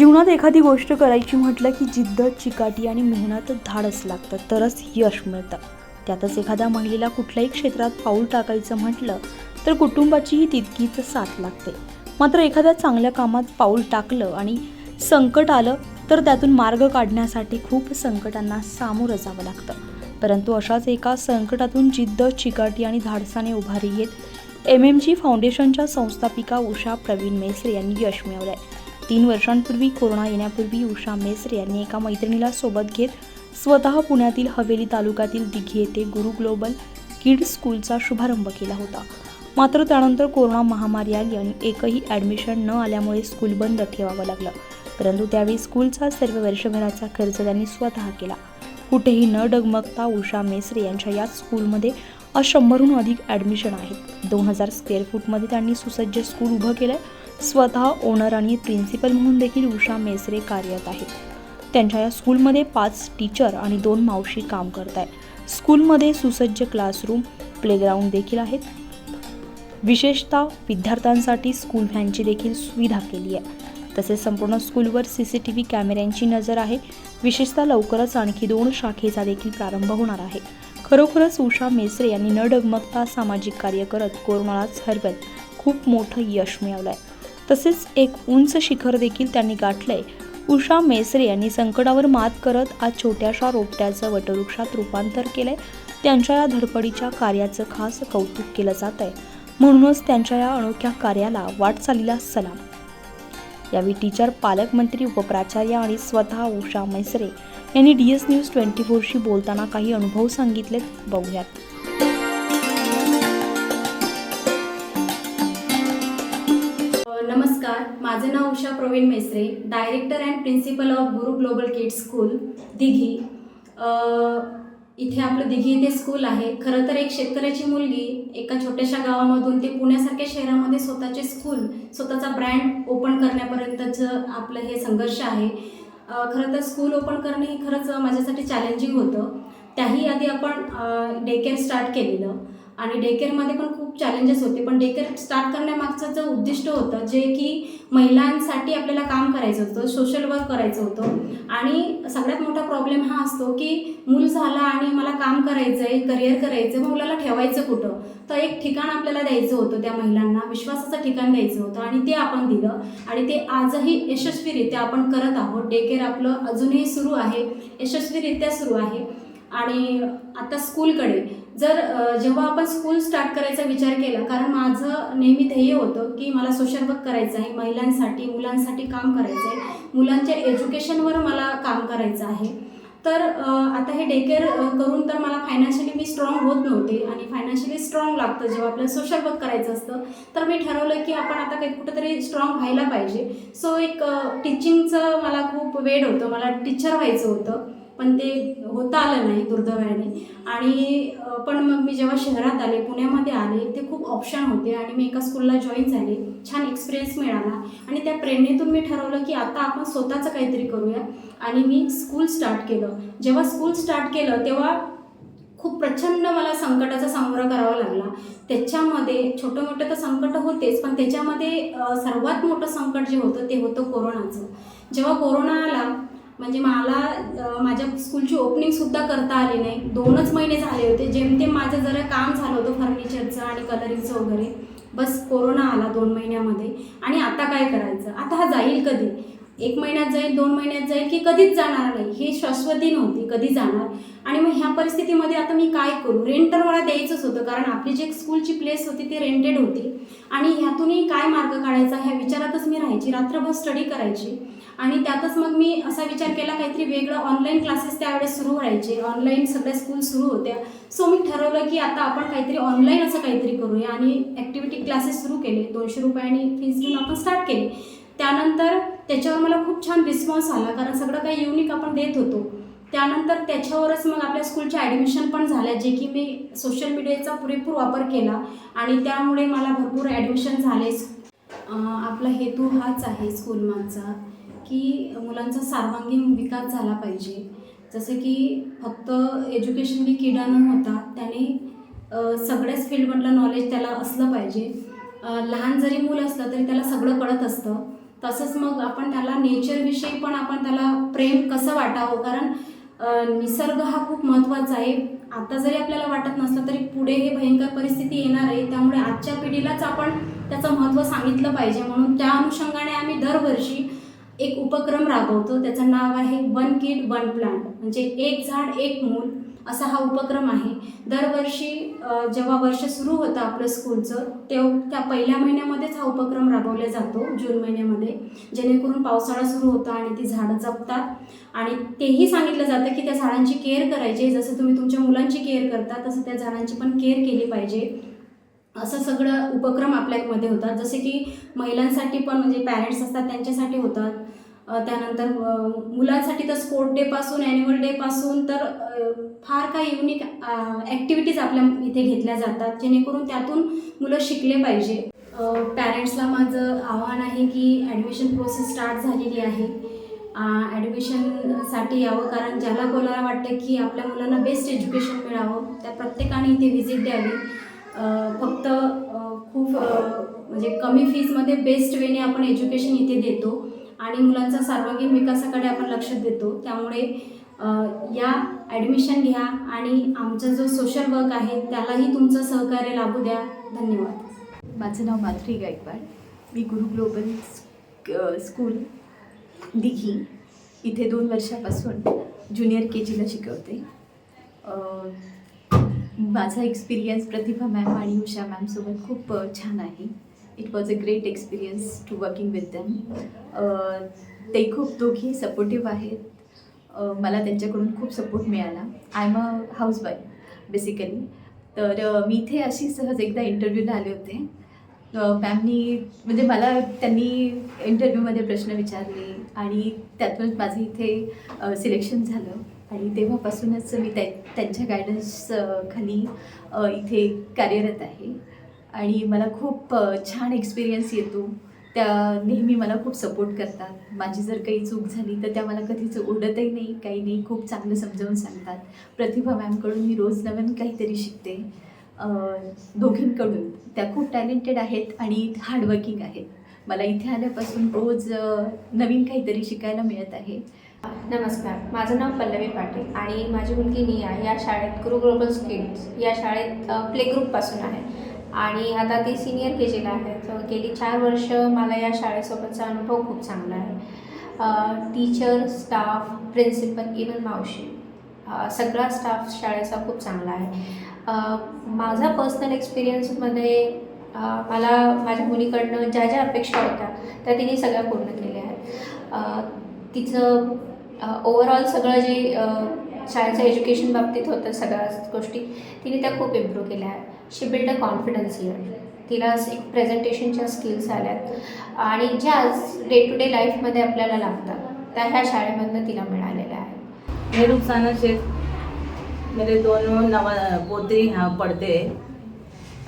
जीवनात एखादी गोष्ट करायची म्हटलं की जिद्द चिकाटी आणि मेहनत धाडस लागतं तरच यश मिळतं. त्यातच एखाद्या महिलेला कुठल्याही क्षेत्रात पाऊल टाकायचं म्हटलं तर कुटुंबाचीही तितकीच साथ लागते. मात्र एखाद्या चांगल्या कामात पाऊल टाकलं आणि संकट आलं तर त्यातून मार्ग काढण्यासाठी खूप संकटांना सामोरं जावं लागतं. परंतु अशाच एका संकटातून जिद्द चिकाटी आणि धाडसाने उभारी घेत एम एम जी फाउंडेशनच्या संस्थापिका उषा प्रवीण मेसरे यांनी यश मिळवलं आहे तीन वर्षांपूर्वी कोरोना येण्यापूर्वी उषा मेसरे यांनी एका मैत्रिणीला सोबत घेत स्वतः पुण्यातील हवेली तालुक्यातील दिघी येथे गुरु ग्लोबल किड्स स्कूलचा शुभारंभ केला होता. मात्र त्यानंतर कोरोना महामारी आली आणि एकही ॲडमिशन न आल्यामुळे स्कूल बंद ठेवावं लागलं. परंतु त्यावेळी स्कूलचा सर्व वर्षभराचा खर्च त्यांनी स्वतः केला. कुठेही न डगमगता उषा मेसरे यांच्या याच स्कूलमध्ये आज शंभरहून अधिक ॲडमिशन आहेत. दोन हजार स्क्वेअर फूटमध्ये त्यांनी सुसज्ज स्कूल उभं केलं स्वतः ओनर आणि प्रिन्सिपल म्हणून देखील उषा मेसरे कार्यरत आहेत. त्यांच्या या स्कूलमध्ये पाच टीचर आणि दोन मावशी काम करत आहेत. स्कूलमध्ये सुसज्ज क्लासरूम प्लेग्राऊंड देखील आहेत. विशेषतः विद्यार्थ्यांसाठी स्कूल व्हॅनची देखील सुविधा केली आहे. तसेच संपूर्ण स्कूलवर सी सी टी व्ही कॅमेऱ्यांची नजर आहे. विशेषतः लवकरच आणखी दोन शाखेचा देखील प्रारंभ होणार आहे. खरोखरच उषा मेसरे यांनी न डगमगता सामाजिक कार्य करत कोरोनालाच हरवत खूप मोठं यश मिळवलं आहे तसेच एक उंच शिखर देखील त्यांनी गाठलंय. उषा मेसरे यांनी संकटावर मात करत आज छोट्याशा रोपट्याचं वटवृक्षात रूपांतर केलंय. त्यांच्या या धडपडीच्या कार्याचं खास कौतुक केलं जात आहे म्हणूनच त्यांच्या या अनोख्या कार्याला वाटचालीला सलाम. यावेळी टीचर पालकमंत्री उपप्राचार्य आणि स्वतः उषा मैसरे यांनी डी एस न्यूज ट्वेंटी फोरशी बोलताना काही अनुभव सांगितलेत. बघूयात. माझं नाव Usha Praveen Mesare director and principal of Guru global kids school Dighi. इथे आपलं दिघी येथे स्कूल आहे. खरं तर एक शेतकऱ्याची मुलगी एका छोट्याशा गावामधून ते पुण्यासारख्या शहरामध्ये स्वतःचे स्कूल स्वतःचा ब्रँड ओपन करण्यापर्यंतचं आपलं हे संघर्ष आहे. खरं तर स्कूल ओपन करणे हे खरंच माझ्यासाठी चॅलेंजिंग होतं. त्याही आधी आपण डे केअर स्टार्ट केलेलं. आणि डेकेअरमध्ये पण खूप चॅलेंजेस होते. पण डे केअर स्टार्ट करण्यामागचं जे उद्दिष्ट होतं जे की महिलांसाठी आपल्याला काम करायचं होतं सोशल वर्क करायचं होतं. आणि सगळ्यात मोठा प्रॉब्लेम हा असतो की मूल झाला आणि मला काम करायचं आहे करिअर करायचं आहे मग मुलाला ठेवायचं कुठं? तर एक ठिकाण आपल्याला द्यायचं होतं त्या महिलांना विश्वासाचं ठिकाण द्यायचं होतं आणि ते आपण दिलं. आणि ते आजही यशस्वीरित्या आपण करत आहोत. डे केअर आपलं अजूनही सुरू आहे यशस्वीरित्या सुरू आहे. आणि आता स्कूलकडे जर जेव्हा आपण स्कूल स्टार्ट करायचा विचार केला कारण माझं नेहमी ध्येय होतं की मला सोशल वर्क करायचं आहे महिलांसाठी मुलांसाठी काम करायचं आहे मुलांच्या एज्युकेशनवर मला काम करायचं आहे. तर आता हे डेकेअर करून तर मला फायनान्शियली मी स्ट्रॉंग होत नव्हते आणि फायनान्शियली स्ट्रॉंग लागतं जेव्हा आपल्याला सोशल वर्क करायचं असतं. तर मी ठरवलं की आपण आता काही कुठंतरी स्ट्रॉंग व्हायला पाहिजे. सो एक टीचिंगचं मला खूप वेड होतं मला टीचर व्हायचं होतं. पण ते होता आलं नाही दुर्दैवाने. आणि पण मग मी जेव्हा शहरात आले पुण्यामध्ये आले ते खूप ऑप्शन होते आणि मी एका स्कूलला जॉईन झाले. छान एक्सपिरियन्स मिळाला. आणि त्या प्रेरणेतून मी ठरवलं की आता आपण स्वतःचं काहीतरी करूया. आणि मी स्कूल स्टार्ट केलं. जेव्हा स्कूल स्टार्ट केलं तेव्हा खूप प्रचंड मला संकटाचा सामोरा करावा लागला. त्याच्यामध्ये छोटं मोठं तर संकट होतेच पण त्याच्यामध्ये सर्वात मोठं संकट जे होतं ते होतं कोरोनाचं. जेव्हा कोरोना आला म्हणजे मला माझ्या स्कूलची ओपनिंगसुद्धा करता आली नाही. दोनच महिने झाले होते. जेमतेम माझं जरा काम झालं होतं फर्निचरचं आणि कलरिंगचं वगैरे. बस कोरोना आला दोन महिन्यामध्ये. आणि आता काय करायचं? आता हा जाईल कधी? एक महिन्यात जाईल दोन महिन्यात जाईल की कधीच जाणार नाही? हे शाश्वती नव्हती कधी जाणार? आणि मग ह्या परिस्थितीमध्ये आता मी काय करू? रेंट तर मला द्यायचंच होतं कारण आपली जी स्कूलची प्लेस होती ती रेंटेड होती. आणि ह्यातूनही काय मार्ग काढायचा? ह्या विचारातच मी राहायची. रात्रभर स्टडी करायची. आणि त्यातच मग मी असा विचार केला काहीतरी वेगळं ऑनलाईन क्लासेस त्यावेळेस सुरू व्हायचे. ऑनलाईन सगळ्या स्कूल सुरू होत्या. सो मी ठरवलं की आता आपण काहीतरी ऑनलाईन असं काहीतरी करूया. आणि ॲक्टिव्हिटी क्लासेस सुरू केले. दोनशे रुपयांनी फीज घेऊन आपण स्टार्ट केले. त्यानंतर त्याच्यावर मला खूप छान रिस्पॉन्स आला. कारण सगळं काही युनिक आपण देत होतो. त्यानंतर त्याच्यावरच मग आपल्या स्कूलचे ॲडमिशन पण झाल्या जे की मी सोशल मीडियाचा पुरेपूर वापर केला. आणि त्यामुळे मला भरपूर ॲडमिशन झालेच आपला हेतू हाच आहे स्कूलमागचा की मुलांचा सर्वांगीण विकास झाला पाहिजे. जसं की फक्त एज्युकेशन बी किडा न होता त्याने सगळ्याच फील्डमधलं नॉलेज त्याला असलं पाहिजे. लहान जरी मूल असलं तरी त्याला सगळं कळत असतं. तसंच मग आपण त्याला नेचरविषयी पण आपण त्याला प्रेम कसं वाटावं? कारण निसर्ग हा खूप महत्त्वाचा आहे. आता जरी आपल्याला वाटत नसलं तरी पुढे हे भयंकर परिस्थिती येणार आहे. त्यामुळे आजच्या पिढीलाच आपण त्याचं महत्त्व सांगितलं पाहिजे. म्हणून त्या अनुषंगाने आम्ही दरवर्षी एक उपक्रम राबवतो. त्याचं नाव आहे वन किड वन प्लांट म्हणजे एक झाड एक मूल असा हा उपक्रम आहे. दरवर्षी जेव्हा वर्ष सुरू होतं आपलं स्कूलचं तेव्हा त्या पहिल्या महिन्यामध्येच हा उपक्रम राबवला जातो जून महिन्यामध्ये. जेणेकरून पावसाळा सुरू होतो आणि ती झाडं जपतात. आणि तेही सांगितलं जातं की त्या झाडांची केअर करायची. जसं तुम्ही तुमच्या मुलांची केअर करता तसं त्या झाडांची पण केअर केली पाहिजे. असं सगळं उपक्रम आपल्यामध्ये होतात. जसे की महिलांसाठी पण म्हणजे पॅरेंट्स असतात त्यांच्यासाठी होतात. त्यानंतर मुलांसाठी तर स्पोर्ट डेपासून ॲन्युअल डेपासून तर फार काही युनिक ॲक्टिव्हिटीज आपल्या इथे घेतल्या जातात. जेणेकरून त्यातून मुलं शिकले पाहिजे. पॅरेंट्सला माझं आव्हान आहे की ॲडमिशन प्रोसेस स्टार्ट झालेली आहे. ॲडमिशनसाठी यावं कारण ज्याला कोणाला वाटतं की आपल्या मुलांना बेस्ट एज्युकेशन मिळावं त्या प्रत्येकाने इथे व्हिजिट द्यावी. फक्त खूप म्हणजे कमी फीजमध्ये बेस्ट वेने आपण एज्युकेशन इथे देतो आणि मुलांचा सर्वांगीण विकासाकडे आपण लक्ष देतो. त्यामुळे या ॲडमिशन घ्या आणि आमचा जो सोशल वर्क आहे त्यालाही तुमचं सहकार्य लाभू द्या. धन्यवाद. माझं नाव माधुरी गायकवाड. मी गुरु ग्लोबल स्कूल दिघी. इथे दोन वर्षापासून ज्युनियर के जीला शिकवते. माझा एक्सपिरियन्स प्रतिभा मॅम आणि उषा मॅमसोबत खूप छान आहे. It was a great experience to working with them ते खूप दोघी सपोर्टिव्ह आहेत. मला त्यांच्याकडून खूप सपोर्ट मिळाला. I am a housewife basically तर मी इथे अशी सहज एकदा इंटरव्ह्यूला आले होते. मॅमनी म्हणजे मला त्यांनी इंटरव्ह्यूमध्ये प्रश्न विचारले आणि त्यातूनच माझं इथे सिलेक्शन झालं. आणि तेव्हापासूनच मी त्या त्यांच्या गायडन्स खाली इथे कार्यरत आहे. आणि मला खूप छान एक्सपिरियन्स येतो. त्या नेहमी मला खूप सपोर्ट करतात. माझी जर काही चूक झाली तर त्या मला कधीच ओढतही नाही काही नाही खूप चांगलं समजावून सांगतात. प्रतिभा मॅमकडून मी रोज नवीन काहीतरी शिकते. दोघींकडून. त्या खूप टॅलेंटेड आहेत आणि हार्डवर्किंग आहेत. मला इथे आल्यापासून रोज नवीन काहीतरी शिकायला मिळत आहे. नमस्कार माझं नाव पल्लवी पाटील आणि माझी मुलगी निया या शाळेत गुरु ग्लोबल स्किल्स या शाळेत प्ले ग्रुपपासून आहे. आणि आता ती सिनियर के जीला आहे. तर गेली चार वर्ष मला या शाळेसोबतचा अनुभव खूप चांगला आहे. टीचर स्टाफ प्रिन्सिपल इवन मावशी सगळा स्टाफ शाळेचा खूप चांगला आहे. माझा पर्सनल एक्सपिरियन्समध्ये मला माझ्या मुलीकडनं ज्या ज्या अपेक्षा होत्या त्या तिने सगळ्या पूर्ण केल्या आहेत. तिचं ओवरऑल सगळं जे शाळेचं एज्युकेशन बाबतीत होतं सगळ्या गोष्टी तिने त्या खूप इम्प्रूव्ह केल्या. आहेत she build a confidence here तिला एक प्रेझेंटेशनच्या स्किल्स आल्यात आणि ज्या डे टू डे लाईफमध्ये आपल्याला लागतात त्या ह्या शाळेमधनं तिला मिळालेल्या आहेत. हे रुखसाना शेख मेरे म्हणजे दोनों नवा पोते यहाँ पढ़ते हैं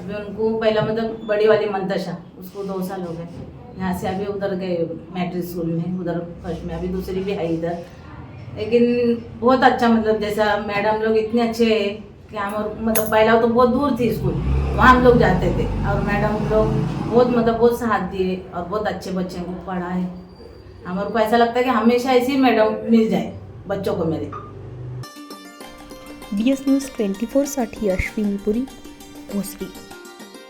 अभी उनको पहला मतलब बड़ी वाली मंतशा उसको दो साल हो गए यहाँ से अभी उधर गए मैट्रिक स्कूल में, उधर फ़र्स्ट में, अभी दूसरी भी है इधर। लेकिन बहुत अच्छा मतलब जैसा मैडम लोग इतने अच्छे है कि हम और मतलब पहला तो बहुत दूर थी स्कूल, वहाँ हम लोग जाते थे। और मैडम लोग बहुत मतलब बहुत साथ दिए और बहुत अच्छे बच्चे को पढ़ाए हमारे को ऐसा लगता है कि हमेशा ऐसी मैडम मिल जाए, बच्चों को मेरे। बी एस न्यूज़ ट्वेंटी फोरसाठी अश्विनी पुरी